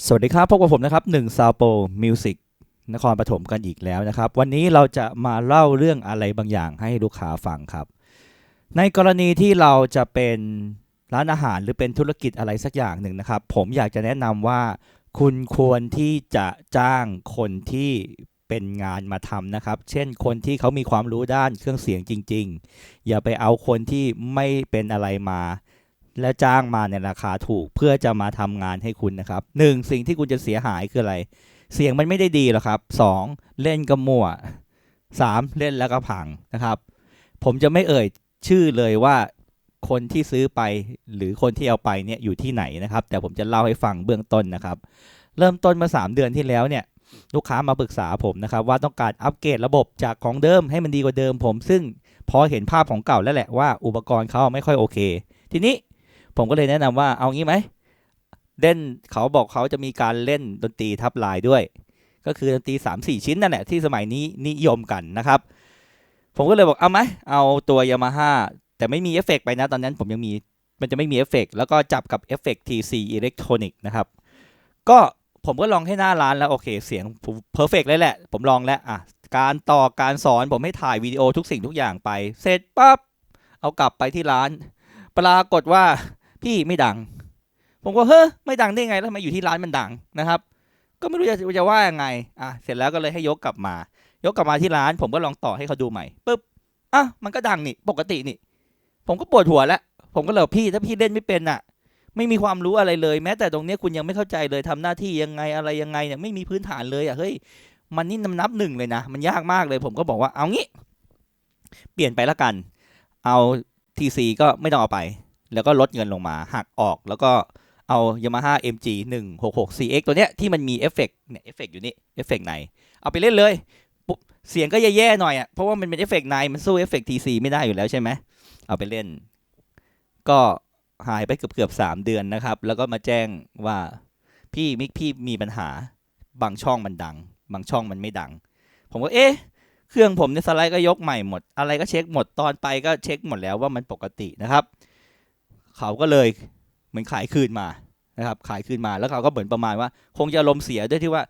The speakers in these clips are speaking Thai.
สวัสดีครับ พบกับผมนะครับหนึ่งซาวโปมิวสิกนครปฐมกันอีกแล้วนะครับ วันนี้เราจะมาเล่าเรื่องอะไรบางอย่างให้ลูกค้าฟังครับ ในกรณีที่เราจะเป็นร้านอาหารหรือเป็นธุรกิจอะไรสักอย่างหนึ่งนะครับ ผมอยากจะแนะนำว่า คุณควรที่จะจ้างคนที่เป็นงานมาทำนะครับ เช่นคนที่เขามีความรู้ด้านเครื่องเสียงจริง ๆ อย่าไปเอาคนที่ไม่เป็นอะไรมา และจ้างมาในราคาถูกเพื่อจะมาทำงานให้คุณนะครับหนึ่งสิ่งที่คุณจะเสียหายคืออะไร เสียงมันไม่ได้ดีหรอกครับสองเล่นก็มั่วสามเล่นแล้วก็พังนะครับ ผมจะไม่เอ่ยชื่อเลยว่าคนที่ซื้อไปหรือคนที่เอาไปเนี่ยอยู่ที่ไหนนะครับ แต่ผมจะเล่าให้ฟังเบื้องต้นนะครับ เริ่มต้นมา 3 เดือนที่แล้วเนี่ยลูกค้ามาปรึกษาผมนะครับว่าต้องการอัปเกรดระบบจากของเดิมให้มันดีกว่าเดิมผม ซึ่งพอเห็นภาพของเก่าแล้วแหละว่าอุปกรณ์เขาไม่ค่อยโอเค ทีนี้ ผมก็เลยแนะนำว่าเอางี้ไหมเล่นเขาบอกเขาจะมีการเล่นดนตรีทับลายด้วย ก็คือดนตรี3 4 ชิ้นนั่นแหละที่สมัยนี้นิยมกันนะครับ ผมก็เลยบอกเอาไหมเอาตัวยามาฮ่าแต่ไม่มีเอฟเฟกต์ไปนะตอนนั้นผมยังมีมันจะไม่มีเอฟเฟกต์แล้วก็จับกับเอฟเฟกต์ TC Electronic นะครับ ก็ผมก็ลองให้หน้าร้านแล้วโอเค เสียงเพอร์เฟกเลยแหละ ผมลองแล้วอะการต่อการสอนผมให้ถ่ายวิดีโอทุกสิ่งทุกอย่างไป เสร็จปั๊บเอากลับไปที่ร้าน ปรากฏว่า พี่ไม่ดัง ผมก็เฮ้ยไม่ดังได้ไงแล้วทำไมอยู่ที่ร้านมันดังนะครับ ก็ไม่รู้จะจะว่ายังไงอะเสร็จแล้วก็เลยให้ยกกลับมา ยกกลับมาที่ร้าน ผมก็ลองต่อให้เขาดูใหม่ปุ๊บอะมันก็ดังนี่ปกตินี่ ผมก็ปวดหัวแล้วผมก็เลยพี่ถ้าพี่เล่นไม่เป็นอะ ไม่มีความรู้อะไรเลย แม้แต่ตรงนี้คุณยังไม่เข้าใจเลยทำหน้าที่ยังไงอะไรยังไงเนี่ยไม่มีพื้นฐานเลยอะเฮ้ยมันนี่นำนับหนึ่งเลยนะ มันยากมากเลย ผมก็บอกว่าเอางี้ เปลี่ยนไปละกัน เอาทีซีก็ไม่ต้องเอาไป แล้วก็ลดเงินลงมาหักออกแล้วก็เอา Yamaha MG 166 CX ตัวเนี้ยที่มันมีเอฟเฟกต์เนี่ยเอฟเฟกต์อยู่นี่เอฟเฟกต์ในเอาไปเล่นเลยปุ๊บเสียงก็แย่ๆหน่อยอะเพราะว่ามันเป็นเอฟเฟกต์ในมันสู้เอฟเฟกต์ TC ไม่ได้อยู่แล้วใช่ไหมเอาไปเล่น ก็หายไปเกือบเกือบสามเดือนนะครับ แล้วก็มาแจ้งว่าพี่มิกพี่มีปัญหาบางช่องมันดัง บางช่องมันไม่ดัง ผมก็เอ๊ะเครื่องผมเนี่ยสไลด์ก็ยกใหม่หมด อะไรก็เช็คหมดตอนไปก็เช็คหมดแล้วว่ามันปกตินะครับ เขาก็เลยเหมือนขายคืนมานะครับ ขายคืนมาแล้วเขาก็เหมือนประมาณว่า คงจะอารมเสียด้วยที่ว่า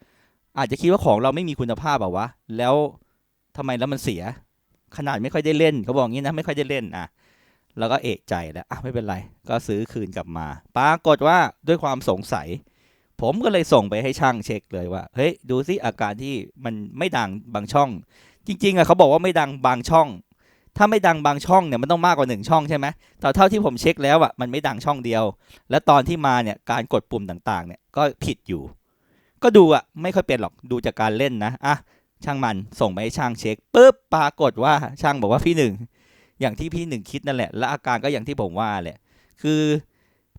อาจจะคิดว่าของเราไม่มีคุณภาพแบบวะแล้วทำไมแล้วมันเสีย ขนาดไม่ค่อยได้เล่นเขาบอกงี้นะไม่ค่อยได้เล่นอะแล้วก็เอะใจแล้วอะไม่เป็นไร ก็ซื้อคืนกลับมา ปรากฏว่าด้วยความสงสัย ผมก็เลยส่งไปให้ช่างเช็คเลยว่า เฮ้ย ดูซิอาการที่มันไม่ดังบางช่อง จริง ๆอะเขาบอกว่าไม่ดังบางช่อง ถ้าไม่ดังบางช่องเนี่ยมันต้องมากกว่าหนึ่งช่องใช่ไหมแต่เท่าที่ผมเช็คแล้วอะมันไม่ดังช่องเดียว และตอนที่มาเนี่ยการกดปุ่มต่างๆเนี่ยก็ผิดอยู่ ก็ดูอะไม่ค่อยเป็นหรอกดูจากการเล่นนะอะช่างมันส่งไปให้ช่างเช็คปุ๊บปรากฏว่าช่างบอกว่าพี่หนึ่งอย่างที่พี่หนึ่งคิดนั่นแหละ และอาการก็อย่างที่ผมว่าแหละ คือ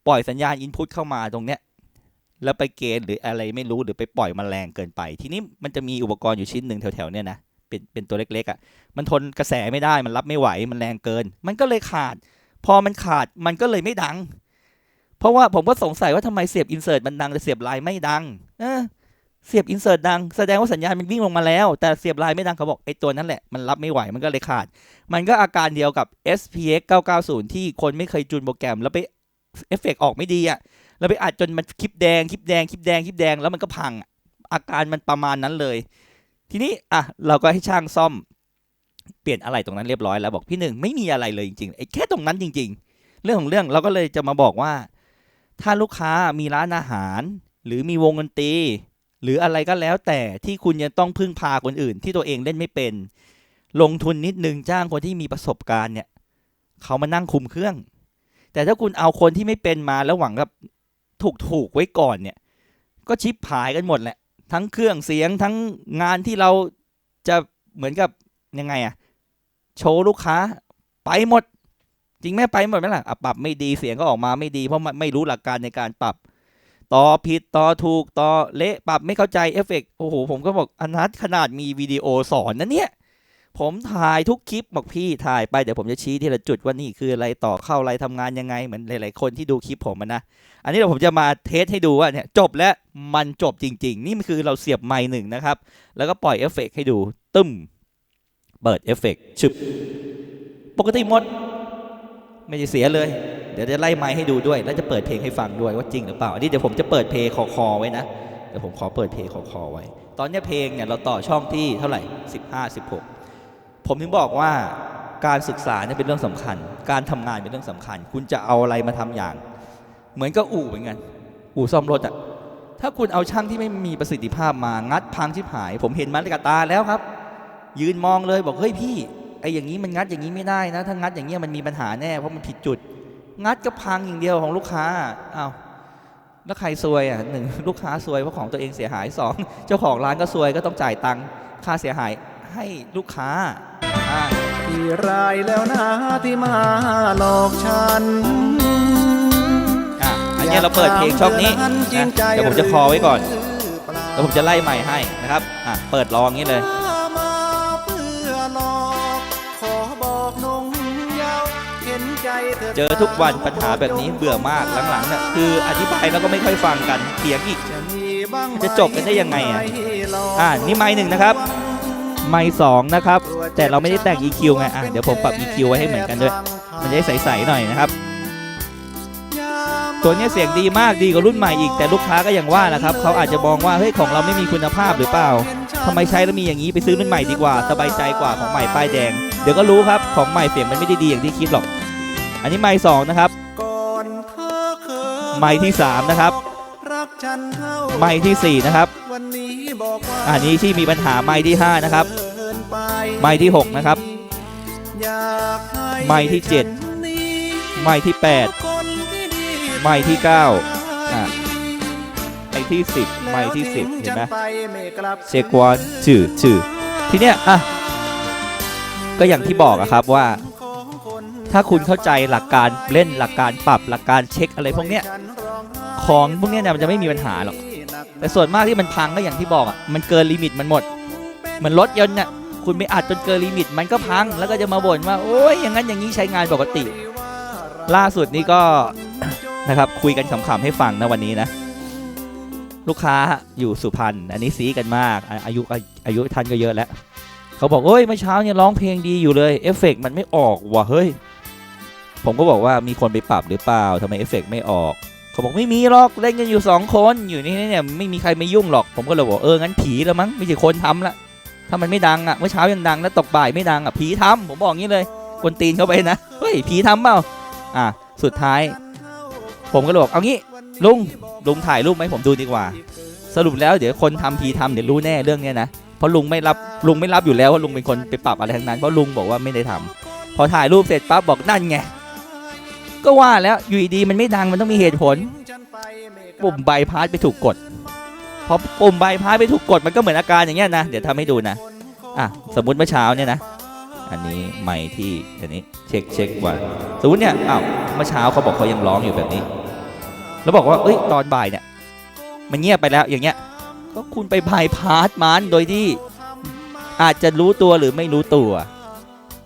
ปล่อยสัญญาณอินพุตเข้ามาตรงเนี้ยแล้วไปเกณฑ์หรืออะไรไม่รู้หรือไปปล่อยมันแรงเกินไป ทีนี้มันจะมีอุปกรณ์อยู่ชิ้นหนึ่งแถวๆเนี่ยนะ เป็นเป็นตัวเล็กๆอะ่ะมันทนกระแสไม่ได้มันรับไม่ไหวมันแรงเกิน มันก็เลยขาด พอมันขาดมันก็เลยไม่ดัง เพราะว่าผมก็สงสัยว่าทำไมเสียบอินเสิร์ตมันดังแต่เสียบไลน์ไม่ดัง เออเสียบอินเสิร์ตดังแสดงว่าสัญญาณมันวิ่งลงมาแล้ว แต่เสียบไลน์ไม่ดังเขาบอกไอ้ตัวนั้นแหละมันรับไม่ไหวมันก็เลยขาด มันก็อาการเดียวกับ SPX 990 ที่คนไม่เคยจูนโปรแกรมแล้วไปเอฟเฟกต์ออกไม่ดีอะ่ะแล้วไปอัดจนมันคลิปแดงคลิปแดงคลิปแดงคลิปแดงแล้วมันก็พังอาการมันประมาณนั้นเลย ทีนี้อะเราก็ให้ช่างซ่อมเปลี่ยนอะไรตรงนั้นเรียบร้อยแล้วบอกพี่หนึ่งไม่มีอะไรเลยจริงๆไอ้แค่ตรงนั้นจริง ๆ เรื่องของเรื่องเราก็เลยจะมาบอกว่า ถ้าลูกค้ามีร้านอาหาร หรือมีวงดนตรีหรืออะไรก็แล้วแต่ที่คุณยังต้องพึ่งพาคนอื่น ที่ตัวเองเล่นไม่เป็น ลงทุนนิดนึงจ้างคนที่มีประสบการณ์เนี่ยเขามานั่งคุมเครื่อง แต่ถ้าคุณเอาคนที่ไม่เป็นมาแล้วหวังกับถูกถูกไว้ก่อนเนี่ย ก็ชิปหายกันหมดแหละ ทั้งเครื่องเสียงทั้งงานที่เราจะเหมือนกับยังไงอะโชว์ลูกค้าไปหมด จริงไหมไปหมดไหมล่ะะปรับไม่ดีเสียงก็ออกมาไม่ดี เพราะมันไม่รู้หลักการในการปรับต่อผิดต่อถูกต่อเละปรับไม่เข้าใจเอฟเฟกต์โอ้โหผมก็บอกอนัทขนาดมีวิดีโอสอนนะเนี่ย ผมถ่ายทุกคลิปบอกพี่ถ่ายไปเดี๋ยวผมจะชี้ทีละจุดว่านี่คืออะไรต่อเข้าอะไรทำงานยังไงเหมือนหลาย ๆ คนที่ดูคลิปผมนะ อันนี้เดี๋ยวผมจะมาเทสให้ดูว่าเนี่ยจบแล้วมันจบจริง ๆ นี่มันคือเราเสียบไมค์หนึ่งนะครับ แล้วก็ปล่อยเอฟเฟกให้ดูตึ้ม เปิดเอฟเฟกชึบ ปกติหมด ไม่ได้เสียเลย เดี๋ยวจะไล่ไมค์ให้ดูด้วย แล้วจะเปิดเพลงให้ฟังด้วยว่าจริงหรือเปล่า อันนี้เดี๋ยวผมจะเปิดเพลงคอคอไว้นะเดี๋ยวผมขอเปิดเพลงคอคอไว้ ตอนเนี้ยเพลงเนี่ยเราต่อช่องที่เท่าไหร่ 15 16 ผมถึงบอกว่าการศึกษาเนี่ยเป็นเรื่องสำคัญ การทำงานเป็นเรื่องสำคัญ คุณจะเอาอะไรมาทำอย่าง เหมือนกับอู่เหมือนกัน อู่ซ่อมรถอะถ้าคุณเอาช่างที่ไม่มีประสิทธิภาพมางัดพังชิบหาย ผมเห็นมันกับตาแล้วครับ ยืนมองเลยบอกเฮ้ยพี่ไอ้อย่างนี้มันงัดอย่างนี้ไม่ได้นะ ถ้างัดอย่างเงี้ยมันมีปัญหาแน่เพราะมันผิดจุด งัดก็พังอย่างเดียวของลูกค้าอ้าวแล้วใครซวยอะหนึ่งลูกค้าซวยเพราะของตัวเองเสียหายสองเจ้าของร้านก็ซวยก็ต้องจ่ายตังค่าเสียหาย ให้ลูกค้าอ่าที่รายแล้วนะที่มาหลอกฉันอะอันเนี้ยเราเปิดเพลงช่องนี้นะเดี๋ยวผมจะคอไว้ก่อนแล้วผมจะไล่ใหม่ให้นะครับอะเปิดลองอย่างนี้เลยมาเพื่อหลอกขอบอกนงเยาว์เห็นใจเธอเจอทุกวันปัญหาแบบนี้เบื่อมากหลังๆเนี่ยคืออธิบายแล้วก็ไม่ค่อยฟังกันเถียงอีกจะมีบ้างไหมจะจบกันได้ยังไงอะให้หลกอ่านี่ไม้หนึ่งนะครับ ไม้สองนะครับ แต่เราไม่ได้แต่ง EQ ไงอะเดี๋ยวผมปรับ EQ ไว้ให้เหมือนกันด้วย มันจะได้ใสๆหน่อยนะครับ ตัวเนี้ยเสียงดีมากดีกว่ารุ่นใหม่อีกแต่ลูกค้าก็ยังว่านะครับเขาอาจจะมองว่าเฮ้ยของเราไม่มีคุณภาพหรือเปล่าทำไมใช้แล้วมีอย่างนี้ไปซื้อรุ่นใหม่ดีกว่า สบายใจกว่าของใหม่ป้ายแดง เดี๋ยวก็รู้ครับของใหม่เสียงมันไม่ได้ดีอย่างที่คิดหรอก อันนี้ไม้สองนะครับก่อนเธอเคยไม้ที่สามนะครับ ไม้ที่สี่นะครับวันนี้บอกว่าอันนี้ที่มีปัญหาไม้ที่ห้านะครับเกินไปไม้ที่หกนะครับอยากให้ไม้ที่เจ็ดฉันนี้ไม้ที่แปดคนที่ดีไม้ที่เก้าอะไม้ที่สิบไม้ที่สิบเห็นไหมแล้วถึงจะปไม่กลับเช็ควอนชื่อชื่อทีเนี้ยอะก็อย่างที่บอกอะครับว่าของคน ถ้าคุณเข้าใจหลักการเล่นหลักการปรับหลักการเช็คอะไรพวกเนี้ยของพวกเนี้ยเนี่ยมันจะไม่มีปัญหาหรอกแต่ส่วนมากที่มันพังก็อย่างที่บอกอะมันเกินลิมิตมันหมดเหมือนรถยนต์เนี่ยคุณไม่อัดจนเกินลิมิต มันก็พังแล้วก็จะมาบ่นว่าโอ้ยอย่างนั้นอย่างนี้ใช้งานปกติ ล่าสุดนี้ก็นะครับคุยกันขำๆให้ฟังนะวันนี้นะ ลูกค้าอยู่สุพรรณอันนี้สีกันมากอาอายุอายุท่านก็เยอะแล้ว เขาบอกเอ้ยเมื่อเช้าเนี่ยร้องเพลงดีอยู่เลยเอฟเฟกต์มันไม่ออกว่ะเฮ้ย ผมก็บอกว่ามีคนไปปรับหรือเปล่าทำไมเอฟเฟกต์ไม่ออกเขาบอกไม่มีหรอกเล่นกันอยู่สองคนอยู่นี่เนี่ยไม่มีใครไม่ยุ่งหรอก ผมก็เลยบอกเอองั้นผีแล้วมั้งไม่ใช่คนทำละถ้ามันไม่ดังอะเมื่อเช้ายังดังแล้วตกบ่ายไม่ดังอะผีทำผมบอกงี้เลยกวนตีนเข้าไปนะเฮ้ยผีทำเปล่าอะสุดท้าย ผมก็เลยบอกเอางี้ลุงลุงถ่ายรูปไหมผมดูดีกว่า สรุปแล้วเดี๋ยวคนทำพีทำเดี๋ยวรู้แน่เรื่องเนี้ยนะเพราะลุงไม่รับลุงไม่รับอยู่แล้วว่าลุงเป็นคนไปปรับอะไรทั้งนั้นเพราะลุงบอกว่าไม่ได้ทำพอถ่ายรูปเสร็จปั๊บบอกนั่นไง ก็ว่าแล้วอยู่ดีมันไม่ดังมันต้องมีเหตุผล ปุ่มใบพาสไปถูกกดพอปุ่มใบพาสไปถูกกดมันก็เหมือนอาการอย่างเงี้ยนะ เดี๋ยวทำให้ดูนะอะสมมติเมื่อเช้าเนี่ยนะ อันนี้ไม่ที่อันนี้เช็คเช็คว่าสมมติเนี่ยอ้าวเมื่อเช้าเขาบอกเขายังร้องอยู่แบบนี้ แล้วบอกว่าเอ้ยตอนบ่ายเนี่ยมันเงียบไปแล้วอย่างเงี้ยก็คุณไปบายพาสมันโดยที่อาจจะรู้ตัวหรือไม่รู้ตัว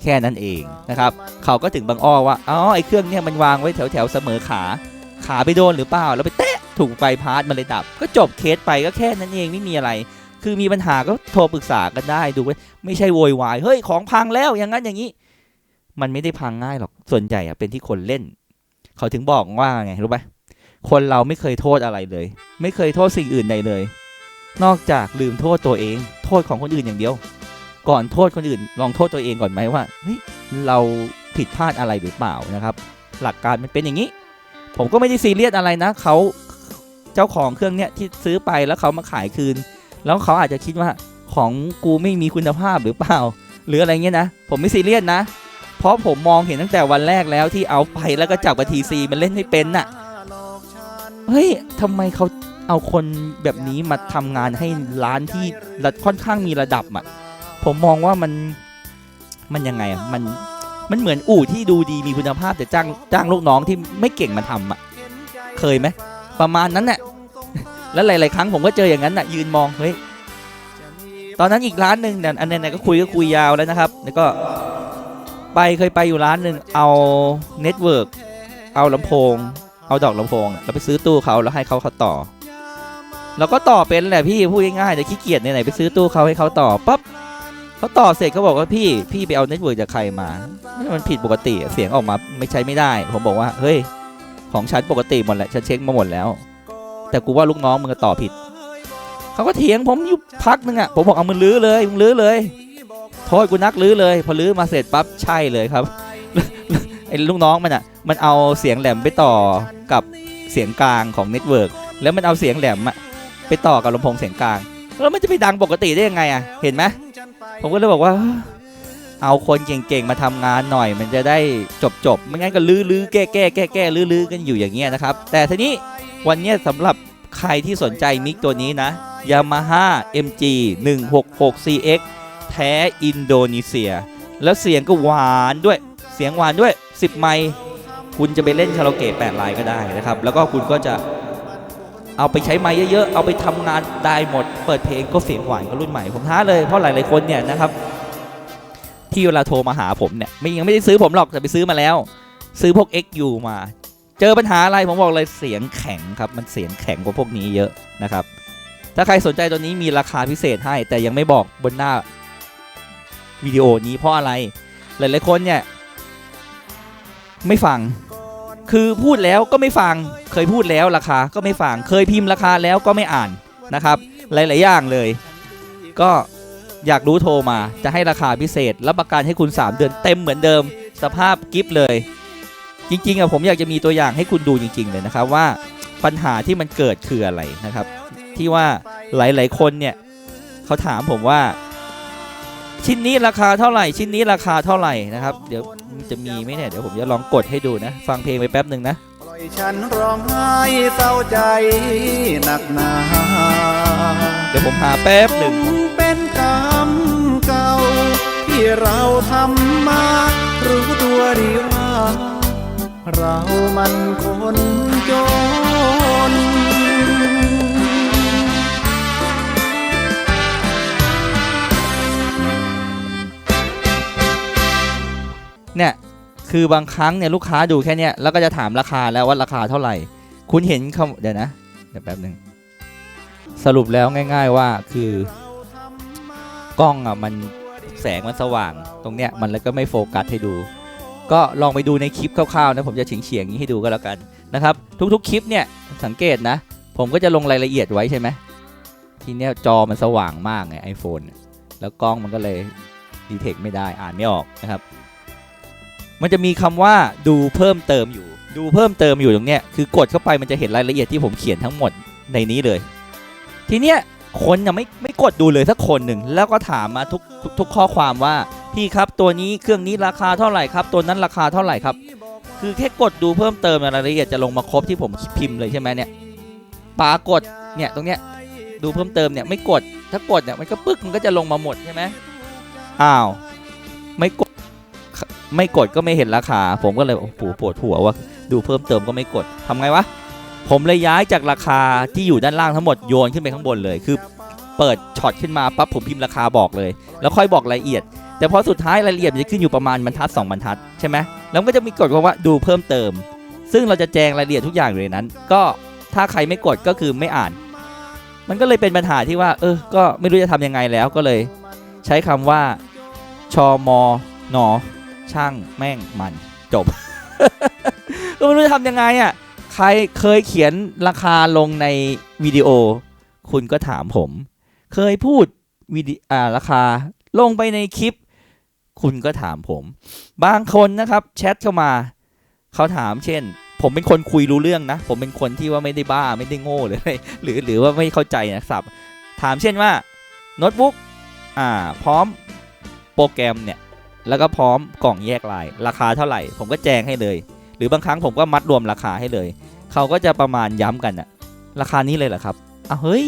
แค่นั้นเองนะครับเขาก็ถึงบางอ้อว่าอ๋อไอ้เครื่องเนี่ยมันวางไว้แถวแถวเสมอขาขาไปโดนหรือเปล่าแล้วไปแตะถูกไฟพาสมันเลยดับ ก็จบเคสไปก็แค่นั้นเองไม่มีอะไร คือมีปัญหาก็โทรปรึกษากันได้ดูไว้ไม่ใช่โวยวายเฮ้ยของพังแล้วอย่างนั้นอย่างนี้ มันไม่ได้พังง่ายหรอกส่วนใหญ่อะเป็นที่คนเล่น เขาถึงบอกว่าไงรู้ไหมคนเราไม่เคยโทษอะไรเลย ไม่เคยโทษสิ่งอื่นใดเลย นอกจากลืมโทษตัวเอง โทษของคนอื่นอย่างเดียว ก่อนโทษคนอื่น ลองโทษตัวเองก่อนไหมว่าเฮ้ยเราผิดพลาดอะไรหรือเปล่านะครับ หลักการมันเป็นอย่างนี้ ผมก็ไม่ได้ซีเรียสอะไรนะเขาเจ้าของเครื่องเนี้ยที่ซื้อไปแล้วเขามาขายคืน แล้วเขาอาจจะคิดว่าของกูไม่มีคุณภาพหรือเปล่า หรืออะไรเงี้ยนะ ผมไม่ซีเรียสนะ เพราะผมมองเห็นตั้งแต่วันแรกแล้วที่เอาไปแล้วก็จับกับทีซีมันเล่นไม่เป็นน่ะเฮ้ยทำไมเขาเอาคนแบบนี้มาทำงานให้ร้านที่ระค่อนข้างมีระดับอะ ผมมองว่ามันมันยังไงอะมันมันเหมือนอู่ที่ดูดีมีคุณภาพแต่จ้างจ้างลูกน้องที่ไม่เก่งมาทำอะเคยไหมประมาณนั้นน่ะแล้วหลาย ๆ ครั้งผมก็เจออย่างนั้นน่ะ ยืนมองเฮ้ยตอนนั้นอีกร้านหนึ่งเนี่ยอันนั้นก็คุยก็คุยยาวแล้วนะครับ แล้วก็ไปเคยไปอยู่ร้านหนึ่งเอาเน็ตเวิร์กเอาลำโพง เอาดอกลำโพงอะแล้วไปซื้อตู้เขาแล้วให้เขาเขาต่อเราก็ต่อเป็นแหละพี่พูดง่ายๆแต่ขี้เกียจไหนๆไปซื้อตู้เขาให้เขาต่อปั๊บ เขาต่อเสร็จเขาบอกว่าพี่พี่ไปเอาเน็ตเวิร์กจากใครมามันผิดปกติเสียงออกมาไม่ใช้ไม่ได้ ผมบอกว่าเฮ้ยของฉันปกติหมดแหละฉันเช็คมาหมดแล้ว แต่กูว่าลูกน้องมึงก็ต่อผิดเขาก็เถียงผมอยู่พักนึงอะผมบอกเอามึงลื้อเลยมึงลื้อเลยโทษกูนักลื้อเลย พอลื้อมาเสร็จปั๊บใช่เลยครับไอ้ลูกน้องมันอะมันเอาเสียงแหลมไปต่อกับเสียงกลางของเน็ตเวิร์กแล้วมันเอาเสียงแหลมอะไปต่อกับลำโพงเสียงกลางแล้วมันจะไปดังปกติได้ยังไงอะเห็นไหม ผมก็เลยบอกว่า เอาคนเก่งๆมาทำงานหน่อย มันจะได้จบๆไม่งั้นก็ลื้อลื้อๆแก้แก้แก้แก้ลื้อลื้อๆกันอยู่อย่างเงี้ยนะครับ แต่ทีนี้วันนี้ยสำหรับใครที่สนใจมิกตัวนี้นะ Yamaha MG 166 CX แท้อินโดนีเซีย แล้วเสียงก็หวานด้วย เสียงหวานด้วย 10 ไมค์คุณจะไปเล่นคาราโอเกะ8ลายก็ได้นะครับ แล้วก็คุณก็จะ เอาไปใช้ไมค์เยอะๆ เอาไปทำงานได้หมด เปิดเพลงก็เสียงหวานก็รุ่นใหม่ ผมท้าเลย เพราะหลายๆคนเนี่ยนะครับ ที่เวลาโทรมาหาผมเนี่ยไม่ยังไม่ได้ซื้อผมหรอกแต่ไปซื้อมาแล้ว ซื้อพวก XU มา เจอปัญหาอะไรผมบอกเลยเสียงแข็งครับ มันเสียงแข็งกว่าพวกนี้เยอะนะครับ ถ้าใครสนใจตัวนี้มีราคาพิเศษให้ แต่ยังไม่บอกบนหน้าวิดีโอนี้เพราะอะไร หลายๆคนเนี่ยไม่ฟัง คือพูดแล้วก็ไม่ฟัง เคยพูดแล้วราคาก็ไม่ฟัง เคยพิมพ์ราคาแล้วก็ไม่อ่านนะครับ หลาย ๆ อย่างเลย ก็อยากรู้โทรมาจะให้ราคาพิเศษ รับประกันให้คุณ 3 เดือนเต็มเหมือนเดิม สภาพกิฟต์เลย จริง ๆอะผมอยากจะมีตัวอย่างให้คุณดูจริง ๆ เลยนะครับว่าปัญหาที่มันเกิดคืออะไรนะครับ ที่ว่าหลาย ๆ คนเนี่ยเขาถามผมว่า ชิ้นนี้ราคาเท่าไหร่ ชิ้นนี้ราคาเท่าไหร่นะครับ เดี๋ยวมันจะมีไหมเนี่ย เดี๋ยวผมจะลองกดให้ดูนะ ฟังเพลงไปแป๊บหนึ่งนะปล่อยฉันร้องไห้เศร้าใจหนักหนา เดี๋ยวผมหาแป๊บหนึ่งคงเป็นกรรมเก่า ที่เราทำมารู้ตัวดีว่า เรามันคนจน เนี่ยคือบางครั้งเนี่ยลูกค้าดูแค่เนี้ยแล้วก็จะถามราคาแล้วว่าราคาเท่าไหร่ คุณเห็นคำเดี๋ยวนะเดี๋ยวแป๊บหนึ่งสรุปแล้วง่าย ๆว่าคือกล้องอะมันแสงมันสว่าง ตรงเนี้ยมันแล้วก็ไม่โฟกัสให้ดู ก็ลองไปดูในคลิปคร่าวๆนะผมจะเฉียงเฉียงๆอย่างนี้ให้ดูก็แล้วกันนะครับ ทุกๆคลิปเนี่ยสังเกตนะ ผมก็จะลงรายละเอียดไว้ใช่ไหมทีเนี้ยจอมันสว่างมากไงไอโฟนแล้วกล้องมันก็เลยดีเทคไม่ได้อ่านไม่ออกนะครับ มันจะมีคำว่าดูเพิ่มเติมอยู่ ดูเพิ่มเติมอยู่ตรงเนี้ยคือกดเข้าไปมันจะเห็นรายละเอียดที่ผมเขียนทั้งหมดในนี้เลย ทีเนี้ยคนยังไม่ไม่กดดูเลยสักคนหนึ่งแล้วก็ถามมาทุกทุกทกข้อความว่าพี่ครับตัวนี้เครื่องนี้ราคาเท่าไหร่ครับ ตัวนั้นราคาเท่าไหร่ครับ คือแค่กดดูเพิ่มเติมรายละเอียดจะลงมาครบที่ผมพิมพ์เลยใช่ไหมเนี่ยปากฏเนี่ยตรงเนี้ยดูเพิ่มเติมเนี่ยไม่กดถ้ากดเนี่ยมันก็ปึ๊กมันก็จะลงมาหมดใช่ไหมอ้าวไม่กด ไม่กดก็ไม่เห็นราคา ผมก็เลยโอ้โหปวดหัวว่าดูเพิ่มเติมก็ไม่กดทำไงวะผมเลยย้ายจากราคาที่อยู่ด้านล่างทั้งหมดโยนขึ้นไปข้างบนเลยคือเปิดช็อตขึ้นมาปั๊บผมพิมพ์ราคาบอกเลย แล้วค่อยบอกรายละเอียด แต่พอสุดท้ายรายละเอียดจะขึ้นอยู่ประมาณบรรทัด 2 บรรทัดใช่ไหมแล้วก็จะมีกฎว่าดูเพิ่มเติม ซึ่งเราจะแจงรายละเอียดทุกอย่างอยู่ในนั้น ก็ถ้าใครไม่กดก็คือไม่อ่าน มันก็เลยเป็นปัญหาที่ว่า เออ ก็ไม่รู้จะทำยังไงแล้วก็เลย ใช้คำว่าชอมอนอ ช่างแม่งมันจบ ก็ไม่รู้จะทำยังไงอะใครเคยเขียนราคาลงในวิดีโอ คุณก็ถามผม เคยพูดวิดีอ่าราคาลงไปในคลิป คุณก็ถามผม บางคนนะครับแชทเข้ามาเขาถามเช่น ผมเป็นคนคุยรู้เรื่องนะ ผมเป็นคนที่ว่าไม่ได้บ้าไม่ได้โง่เลยหรือหรือว่าไม่เข้าใจนะครับถามเช่นว่าโน้ตบุ๊กอ่าพร้อมโปรแกรมเนี่ย แล้วก็พร้อมกล่องแยกลาย ราคาเท่าไหร่ ผมก็แจ้งให้เลย หรือบางครั้งผมก็มัดรวมราคาให้เลย เขาก็จะประมาณย้ำกันอะราคานี้เลยเหรอครับอะเฮ้ย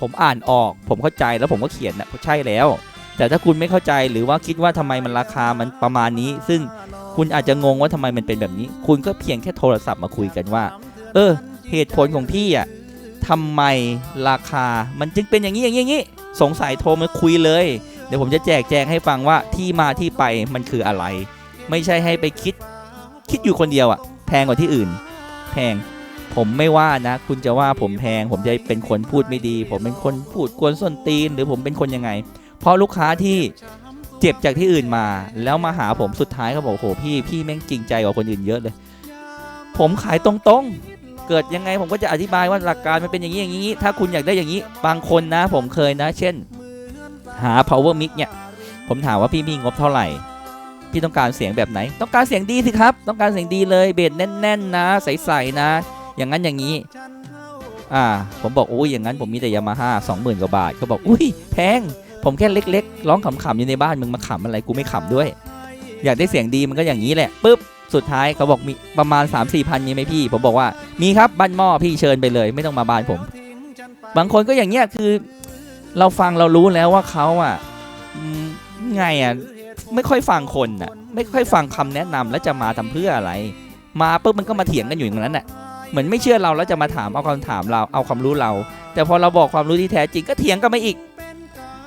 ผมอ่านออก ผมเข้าใจแล้วผมก็เขียนนะใช่แล้ว แต่ถ้าคุณไม่เข้าใจหรือว่าคิดว่าทำไมมันราคามันประมาณนี้ ซึ่งคุณอาจจะงงว่าทำไมมันเป็นแบบนี้ คุณก็เพียงแค่โทรศัพท์มาคุยกันว่า เออ เหตุผลของพี่อะทำไมราคามันจึงเป็นอย่างนี้อย่างนี้อย่างนี้สงสัยโทรมาคุยเลย เดี๋ยวผมจะแจกแจงให้ฟังว่าที่มาที่ไปมันคืออะไร ไม่ใช่ให้ไปคิด คิดอยู่คนเดียวอะแพงกว่าที่อื่น แพงผมไม่ว่านะ คุณจะว่าผมแพง ผมจะเป็นคนพูดไม่ดี ผมเป็นคนพูดกวนส้นตีน หรือผมเป็นคนยังไง เพราะลูกค้าที่เจ็บจากที่อื่นมา แล้วมาหาผมสุดท้ายเขาบอกโอ้โหพี่พี่แม่งจริงใจกว่าคนอื่นเยอะเลย ผมขายตรงๆ เกิดยังไงผมก็จะอธิบายว่าหลักการมันเป็นอย่างนี้อย่างนี้ ถ้าคุณอยากได้อย่างนี้ บางคนนะ ผมเคยนะ เช่น หา power mix เนี่ย ผมถามว่าพี่มีงบเท่าไหร่ พี่ต้องการเสียงแบบไหน ต้องการเสียงดีสิครับ ต้องการเสียงดีเลยเบสแน่น ๆ นะ ใสๆนะ อย่างนั้นอย่างนี้ อ่า ผมบอกอุ้ยอย่างนั้นผมมีแต่ยามาฮ่าสองหมื่นกว่าบาทเขาบอกอุ้ยแพง ผมแค่เล็ก ๆ ร้องขำๆอยู่ในบ้านมึงมาขำอะไรกูไม่ขำด้วย อยากได้เสียงดีมันก็อย่างนี้แหละปุ๊บสุดท้ายเขาบอกมีประมาณ 3 4มสี่พันมีไหมพี่ ผมบอกว่ามีครับบ้านหม้อพี่เชิญไปเลย ไม่ต้องมาบ้านผม บางคนก็อย่างเงี้ยคือ เราฟังเรารู้แล้วว่าเขาอะไงอะไม่ค่อยฟังคนอะ ไม่ค่อยฟังคำแนะนำแล้วจะมาทำเพื่ออะไร มาปุ๊บมันก็มาเถียงกันอยู่อย่างนั้นแหละเหมือนไม่เชื่อเราแล้วจะมาถามเอาคำถามเราเอาความรู้เรา แต่พอเราบอกความรู้ที่แท้จริงก็เถียงกันมาอีก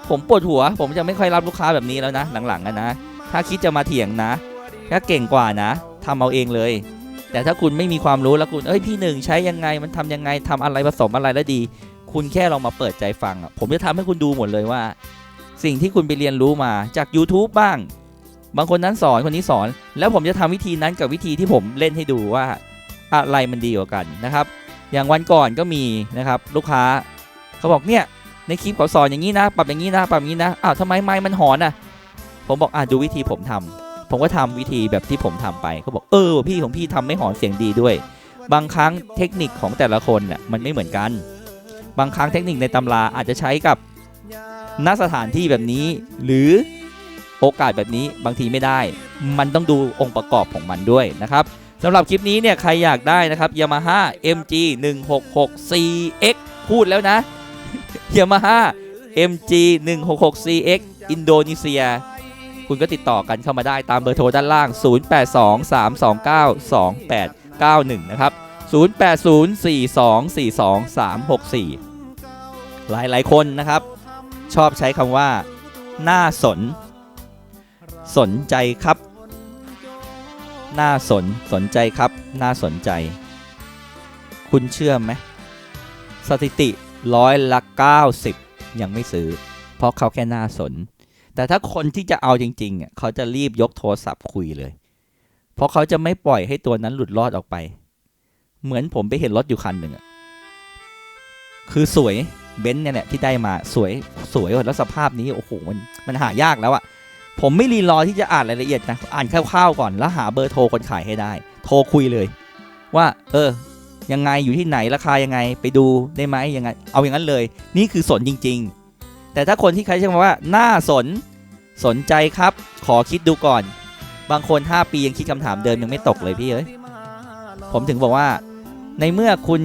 ผมปวดหัว ผมจะไม่ค่อยรับลูกค้าแบบนี้แล้วนะ หลังๆนะ ถ้าคิดจะมาเถียงนะ ถ้าเก่งกว่านะทำเอาเองเลย แต่ถ้าคุณไม่มีความรู้แล้วคุณเอ้ยพี่หนึ่งใช้ยังไงมันทำยังไงทำอะไรผสมอะไรแล้วดี คุณแค่ลองมาเปิดใจฟังอะผมจะทำให้คุณดูหมดเลยว่า สิ่งที่คุณไปเรียนรู้มาจาก YouTube บ้าง บางคนนั้นสอนคนนี้สอน แล้วผมจะทำวิธีนั้นกับวิธีที่ผมเล่นให้ดูว่าอะไรมันดีกว่ากันนะครับ อย่างวันก่อนก็มีนะครับลูกค้าเขาบอกเนี่ยในคลิปเขาสอนอย่างนี้นะ ปรับอย่างนี้นะ ปรับอย่างนี้นะ อ้าวทำไมไม้มันหอนอะ ผมบอกอะดูวิธีผมทำผมก็ทำวิธีแบบที่ผมทำไปเขาบอกเออพี่ของพี่ทำไม่หอนเสียงดีด้วย บางครั้งเทคนิคของแต่ละคนน่ะมันไม่เหมือนกัน บางครั้งเทคนิคในตำราอาจจะใช้กับณสถานที่แบบนี้ หรือโอกาสแบบนี้บางทีไม่ได้ มันต้องดูองค์ประกอบของมันด้วยนะครับสำหรับคลิปนี้เนี่ยใครอยากได้นะครับ Yamaha MG 1 6 6 CX พูดแล้วนะ Yamaha MG 1 6 6 CX อินโดนีเซีย คุณก็ติดต่อกันเข้ามาได้ตามเบอร์โทรด้านล่าง 0823292891 นะครับ 0804242364 หลายหลายคนนะครับ ชอบใช้คำว่า น่าสน สนใจครับ น่าสน สนใจครับ น่าสนใจ คุณเชื่อไหม สถิติร้อยละ 90 ยังไม่ซื้อ เพราะเขาแค่น่าสน แต่ถ้าคนที่จะเอาจริงๆอะเขาจะรีบยกโทรศัพท์คุยเลย เพราะเขาจะไม่ปล่อยให้ตัวนั้นหลุดรอดออกไป เหมือนผมไปเห็นรถอยู่คันหนึ่งอะคือสวยเบนซ์เนี่ยแหละที่ได้มาสวยสวยแล้วสภาพนี้โอ้โหมันมันหายากแล้วอะผมไม่รีรอที่จะอ่านรายละเอียดนะอ่านคร่าวๆก่อนแล้วหาเบอร์โทรคนขายให้ได้ โทรคุยเลย ว่า เออ ยังไงอยู่ที่ไหนราคายังไงไปดูได้ไหมยังไงเอาอย่างนั้นเลย นี่คือสนจริง ๆ แต่ถ้าคนที่ใครใช้คำว่าน่าสนสนใจครับ ขอคิดดูก่อน บางคน 5 ปียังคิดคำถามเดิมยังไม่ตกเลยพี่เอ้ยผมถึงบอกว่า ในเมื่อคุณ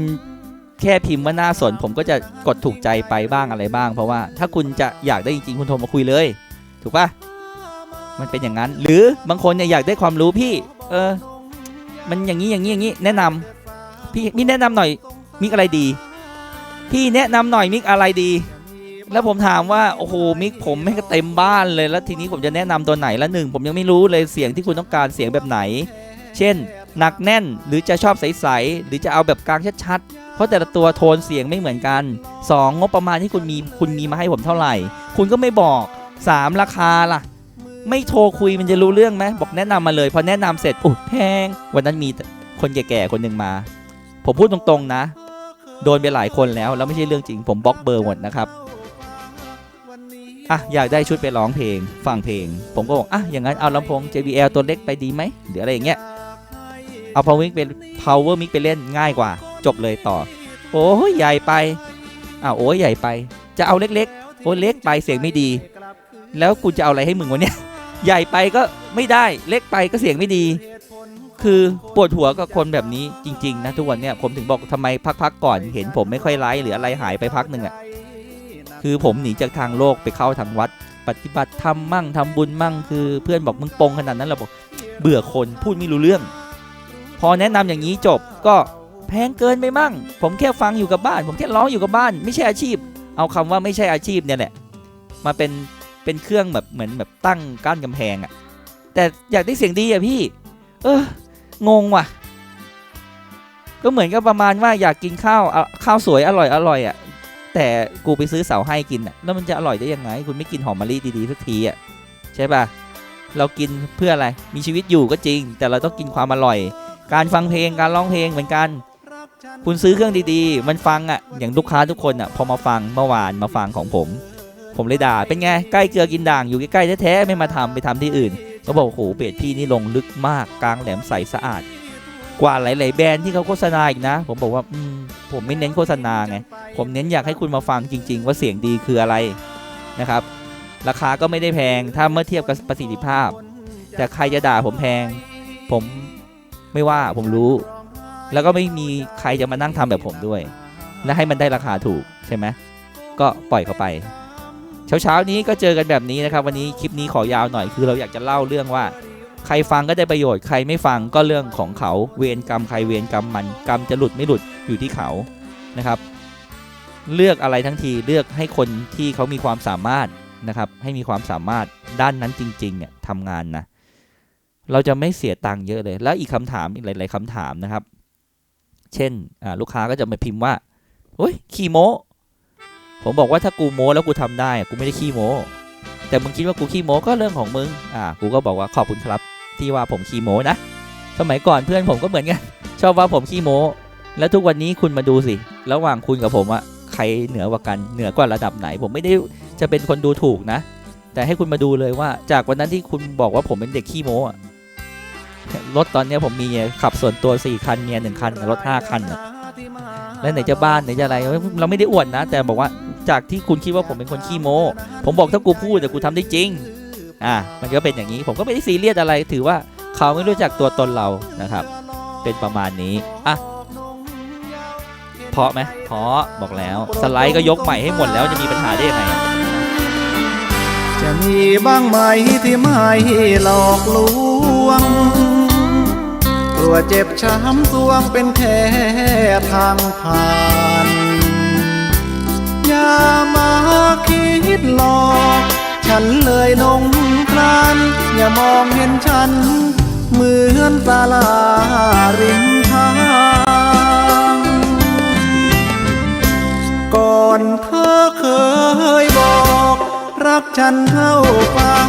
แค่พิมพ์ว่าน่าสน ผมก็จะกดถูกใจไปบ้างอะไรบ้าง เพราะว่าถ้าคุณจะอยากได้จริงๆคุณโทรมาคุยเลย ถูกปะมันเป็นอย่างนั้น หรือบางคนเนี่ยอยากได้ความรู้พี่ เออ มันอย่างนี้อย่างนี้อย่างนี้แนะนำพี่มิกแนะนำหน่อยมิกอะไรดี พี่แนะนำหน่อยมิกอะไรดี แล้วผมถามว่าโอ้โหมิกผมไม่งก็เต็มบ้านเลยแล้วทีนี้ผมจะแนะนำตัวไหนละหนึ่งผมยังไม่รู้เลยเสียงที่คุณต้องการเสียงแบบไหน เช่น หนักแน่นหรือจะชอบใสๆหรือจะเอาแบบกลางชัดๆ เพราะแต่ละตัวโทนเสียงไม่เหมือนกันสองงบประมาณที่คุณมีคุณมีมาให้ผมเท่าไหร่ คุณก็ไม่บอกสามราคาล่ะ ไม่โทรคุยมันจะรู้เรื่องไหมบอกแนะนำมาเลย พอแนะนำเสร็จโอ้แพง วันนั้นมีคนแก่ๆคนหนึ่งมา ผมพูดตรงๆนะ โดนไปหลายคนแล้วแล้วไม่ใช่เรื่องจริง ผมบล็อกเบอร์หมดนะครับอะอยากได้ชุดไปร้องเพลง ฟังเพลง ผมก็บอกอะอย่างนั้นเอาลำโพง JBL ตัวเล็กไปดีไหมหรืออะไรอย่างเงี้ย เอา power mic เป็น power mic ไปเล่นง่ายกว่า จบเลยต่อ โอ้ยใหญ่ไปอ้าวโอ้ยใหญ่ไป จะเอาเล็กๆโอ้เล็กไปเสียงไม่ดี แล้วกูจะเอาอะไรให้มึงวะเนี่ยใหญ่ไปก็ไม่ได้เล็กไปก็เสียงไม่ดี คือปวดหัวกับคนแบบนี้จริง ๆ นะทุกวันเนี่ยผมถึงบอกทำไมพักๆก่อนเห็นผมไม่ค่อยไลฟ์หรืออะไรหายไปพักหนึ่งอะ่ะคือผมหนีจากทางโลกไปเข้าทางวัด ปฏิบัติธรรมมั่งทำบุญมั่ง คือเพื่อนบอกมึงปงขนาดนั้นเราบอกเบื่อคนพูดไม่รู้เรื่อง อแนะนำอย่างนี้จบก็แพงเกินไปมั่ง ผมแค่ฟังอยู่กับบ้าน ผมแค่ร้องอยู่กับบ้าน ไม่ใช่อาชีพ เอาคำว่าไม่ใช่อาชีพเนี่ยแหละมาเป็นเป็นเครื่องแบบเหมือนแบบตั้งกั้นกำแพงอะ่ะแต่อยากได้เสียงดีอะพี่ เอองงว่ะ ก็เหมือนกับประมาณว่าอยากกินข้าวข้าวสวยอร่อยอร่อยอะแต่กูไปซื้อเสาให้กินอะแล้วมันจะอร่อยได้ยังไง คุณไม่กินหอมมะลิดีๆสักทีอะใช่ปะเรากินเพื่ออะไรมีชีวิตอยู่ก็จริง แต่เราต้องกินความอร่อย การฟังเพลงการร้องเพลงเหมือนกัน คุณซื้อเครื่องดีๆ มันฟังอะ่ะอย่างลูกค้าทุกคนอะ่ะพอมาฟังเมื่อวานมาฟังของผม ผมเลยด่าเป็นไงใกล้เกลือกินด่างอยู่ใกล้ๆแท้ๆไม่มาทำไปทำที่อื่นเขาบอกโอ้โหเบสพี่นี่ลงลึกมากกลางแหลมใสสะอาด กว่าหลาย ๆ แบรนด์ที่เขาโฆษณาอีกนะ ผมบอกว่าอืมผมไม่เน้นโฆษณาไงผมเน้นอยากให้คุณมาฟังจริง ๆ ว่าเสียงดีคืออะไรนะครับ ราคาก็ไม่ได้แพงถ้าเมื่อเทียบกับประสิทธิภาพ แต่ใครจะด่าผมแพง ผม ไม่ว่าผมรู้ แล้วก็ไม่มีใครจะมานั่งทำแบบผมด้วย และให้มันได้ราคาถูกใช่ไหมก็ปล่อยเขาไป เช้าเช้านี้ก็เจอกันแบบนี้นะครับ วันนี้คลิปนี้ขอยาวหน่อยคือเราอยากจะเล่าเรื่องว่า ใครฟังก็ได้ประโยชน์ใครไม่ฟังก็เรื่องของเขาเวรกรรมใครเวรกรรมมันกรรมจะหลุดไม่หลุดอยู่ที่เขานะครับ เลือกอะไรทั้งทีเลือกให้คนที่เขามีความสามารถนะครับให้มีความสามารถด้านนั้นจริงๆเนี่ยทำงานนะ เราจะไม่เสียตังค์เยอะเลย แล้วอีกคำถามอีกหลาย ๆคำถามนะครับ เช่นลูกค้าก็จะมาพิมพ์ว่าเฮ้ยขี้โมผมบอกว่าถ้ากูโมแล้วกูทำได้กูไม่ได้ขี้โมแต่มึงคิดว่ากูขี้โมก็เรื่องของมึงอ่ากูก็บอกว่าขอบคุณครับ ที่ว่าผมขี้โมนะสมัยก่อนเพื่อนผมก็เหมือนกันชอบว่าผมขี้โมแล้วทุกวันนี้คุณมาดูสิระหว่างคุณกับผมอะใครเหนือกว่ากันเหนือกว่าระดับไหน ผมไม่ได้จะเป็นคนดูถูกนะ แต่ให้คุณมาดูเลยว่า จากวันนั้นที่คุณบอกว่าผมเป็นเด็กขี้โมอะ รถตอนนี้ผมมีขับส่วนตัว 4 คันเมียหนึ่งคันรถ 5 คันแล้วไหนจะบ้านไหนจะอะไร เราไม่ได้อวดนะ แต่บอกว่าจากที่คุณคิดว่าผมเป็นคนขี้โม้ ผมบอกถ้ากูพูดแต่กูทำได้จริง อะมันก็เป็นอย่างนี้ ผมก็ไม่ได้ซีเรียสอะไร ถือว่าเขาไม่รู้จักตัวตนเรานะครับ เป็นประมาณนี้ อะเพราะไหมเพราะบอกแล้ว สไลด์ก็ยกใหม่ให้หมดแล้วจะมีปัญหาได้ยังไง จะมีบ้างไหมที่ไม่หลอกลวง กลัวเจ็บช้ำสวงเป็นแค่ทางผ่าน อย่ามาคิดหลอก ฉันเลยนงคราน อย่ามองเห็นฉัน เหมือนศาลาริมทางก่อนเธอเคยบอก รักฉันเท่าฟ้า